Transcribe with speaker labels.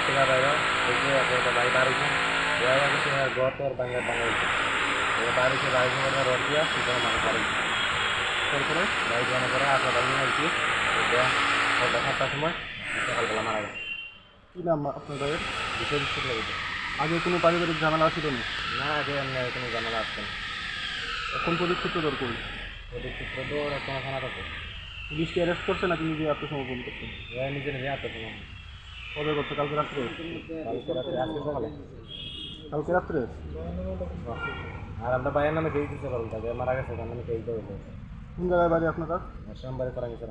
Speaker 1: দেখে একটা বাড়ি বাড়িছে দেওয়া গেছে ঘর আর বাংলা রড দিয়া সেখানে মানুষ বাড়িছে তারপরে বাড়ি পরে আপনার বাড়ি দেওয়া সন্ধ্যা সাতটার সময় সকালবেলা মারা গেছে
Speaker 2: কী নাম আপনার ভাইয়ের
Speaker 1: বিষয় বিস্কুট লেগেছে
Speaker 2: আগে কোনো পারিবারিক ঝামেলা ছিল না
Speaker 1: না আগে কোনো ঝামেলা আসছে না
Speaker 2: এখন পরিক্ষিপ্ত দর করুন
Speaker 1: ওদের সূত্র তো ওরা কোনো খানা থাকে
Speaker 2: পুলিশকে অ্যারেস্ট করছে নাকি নিজে আত্মসমর্পণ করছে
Speaker 1: নিজে নিজে আত্মসমর্পণ
Speaker 2: কবে করছে কালকে রাত্রে?
Speaker 1: কালকে রাত্রে আজকে সকালে।
Speaker 2: কালকে রাত্রে?
Speaker 1: আর আমরা বাইয়ের নামে কেউ দিতে পারব তাকে মারা গেছে তার নামে কেউ দিতে পারব
Speaker 2: কোন জায়গায় বাড়ি আপনার?
Speaker 1: সোমবারে করা গেছে